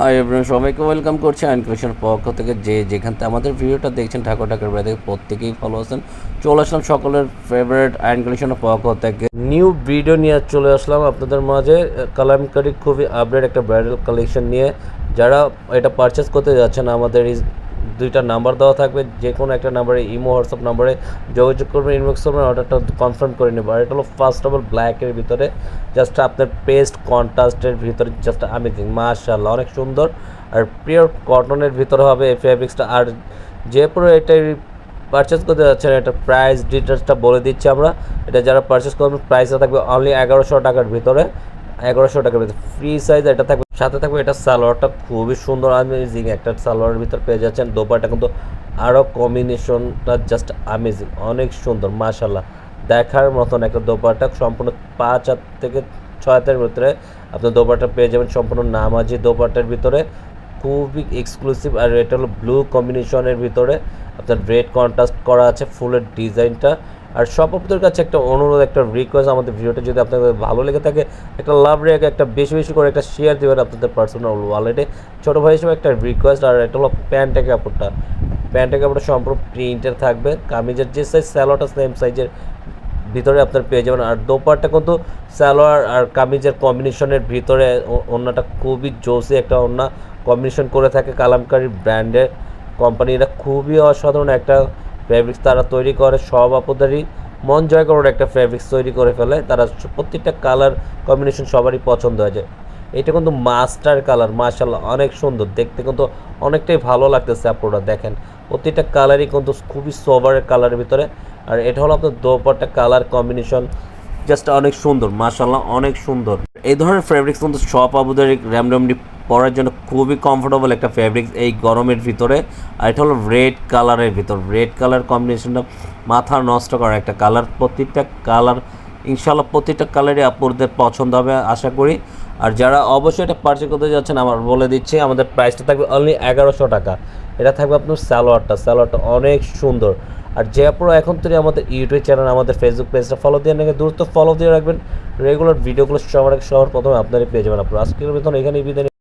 Hi everyone সবাইকে welcome করছি আইন কমিশন পক্ষ থেকে। যে যেখান থেকে আমাদের ভিডিওটা দেখছেন, ঠাকুর ঠাকুর বাড়ি থেকে প্রত্যেকেই ফলো আছেন। চলে আসলাম সকলের ফেভারিট আইন কমিশনের পক্ষ থেকে। নিউ ভিডিও নিয়ে চলে আসলাম আপনাদের মাঝে। কালামকারি খুবই আপডেট একটা ব্রাইডাল কালেকশন নিয়ে। যারা এটা পারচেস করতে যাচ্ছেন আমাদের দুইটা নাম্বার দেওয়া থাকবে যে কোনো একটা নাম্বারে, ইমো, হোয়াটসঅ্যাপ নাম্বারে যোগাযোগ করবেন, ইনবক্স করবেন অর্ডারটা কনফার্ম করে নেবেন। আর এটা হলো ফার্স্ট অফ অল ব্ল্যাকের ভিতরে জাস্ট আপনার পেস্ট কন্ট্রাস্টের ভিতরে জাস্ট আমেজিং মাশাআল্লাহ, অনেক সুন্দর। আর পিওর কটনের ভিতরে হবে এই ফেব্রিক্সটা আর যে পুরো এটাই পারচেস করতে যাচ্ছেন, এটা প্রাইস ডিটেলসটা বলে দিচ্ছি আমরা। এটা যারা পারচেস করবেন প্রাইসটা থাকবে অনলি এগারোশো টাকার ভিতরে। এগারোশো টাকার ভিতরে। ফ্রি সাইজ এটা থাকবে। সাথে থাকবে এটা সালোয়ারটা খুবই সুন্দর আমেজিং একটা সালোয়ারের ভিতর পেয়ে যাচ্ছেন। দোপাটা কিন্তু আরও কম্বিনেশনটা জাস্ট আমেজিং অনেক সুন্দর মাশাল্লাহ দেখার মতন একটা দোপাটা সম্পূর্ণ পাঁচ হাত থেকে ছয় হাতের ভিতরে আপনি দোপাটা পেয়ে যাবেন। সম্পূর্ণ নামাজি দোপাটার ভিতরে। খুবই এক্সক্লুসিভ আর এটা হলো ব্লু কম্বিনেশনের ভিতরে। আপনার রেড কন্ট্রাস্ট করা আছে, ফুলের ডিজাইনটা আর সব আপনাদের কাছে একটা অনুরোধ, একটা রিকোয়েস্ট আমাদের ভিডিওটা যদি আপনাদের ভালো লেগে থাকে, একটা লাভ রেখে একটা বেশি বেশি করে একটা শেয়ার দেবেন আপনাদের পার্সোনাল ওয়ালেটে ছোটো ভাই হিসেবে একটা রিকোয়েস্ট আর এটা হলো প্যান্টের কাপড়টা। প্যান্টের কাপড়টা সম্পূর্ণ প্রিন্টের থাকবে। কামিজের যে সাইজ স্যালোটা সেম সাইজের ভিতরে আপনার পেয়ে যাবেন। আর দোপারটা কিন্তু সালোয়ার আর কামিজের কম্বিনেশনের ভিতরে ওড়নাটা খুবই জোসি একটা ওড়না কম্বিনেশন করে থাকে কালামকারী ব্র্যান্ডের কোম্পানিরা খুবই অসাধারণ একটা ফেব্রিক্স তারা তৈরি করে, সব আপনাদেরই মন জয় করার একটা ফেব্রিক্স তৈরি করে ফেলে। তারা প্রত্যেকটা কালার কম্বিনেশন সবারই পছন্দ হয়ে যায়। এটা কিন্তু মাস্টার কালার মাশাল্লাহ অনেক সুন্দর। দেখতে কিন্তু অনেকটাই ভালো লাগতেছে আপনারা দেখেন। প্রত্যেকটা কালারই কিন্তু খুবই সোভারের কালারের ভিতরে। আর এটা হলো আপনার দোপাট্টা কালার কম্বিনেশন জাস্ট অনেক সুন্দর মাশাল্লাহ অনেক সুন্দর। এই ধরনের ফ্যাব্রিক্স কিন্তু সব আবুদের র্যামডমলি পরার জন্য খুবই কমফোর্টেবল একটা ফ্যাব্রিক্স এই গরমের ভিতরে। আর এটা হলো রেড কালারের ভিতর। রেড কালার কম্বিনেশনটা মাথা নষ্ট করা একটা কালার প্রত্যেকটা কালার ইনশাল্লাহ প্রত্যেকটা কালারই আপুরদের পছন্দ হবে, আশা করি। আর যারা অবশ্যই এটা পারচেস করতে যাচ্ছেন, আমার বলে দিচ্ছি, আমাদের প্রাইসটা থাকবে অনলি এগারোশো টাকা। এটা থাকবে আপনার স্যালোয়ারটা স্যালোয়ারটা অনেক সুন্দর। আর যে আপনারা এখন থেকে আমাদের ইউটিউব চ্যানেল আমাদের ফেসবুক পেজটা ফলো দিয়ে নেবে দ্রুত ফলো দিয়ে রাখবেন। রেগুলার ভিডিওগুলো সবার সবার প্রথমে আপনারই পেয়ে যাবেন। আপনার আজকের বেতন এখানেই বিদায়।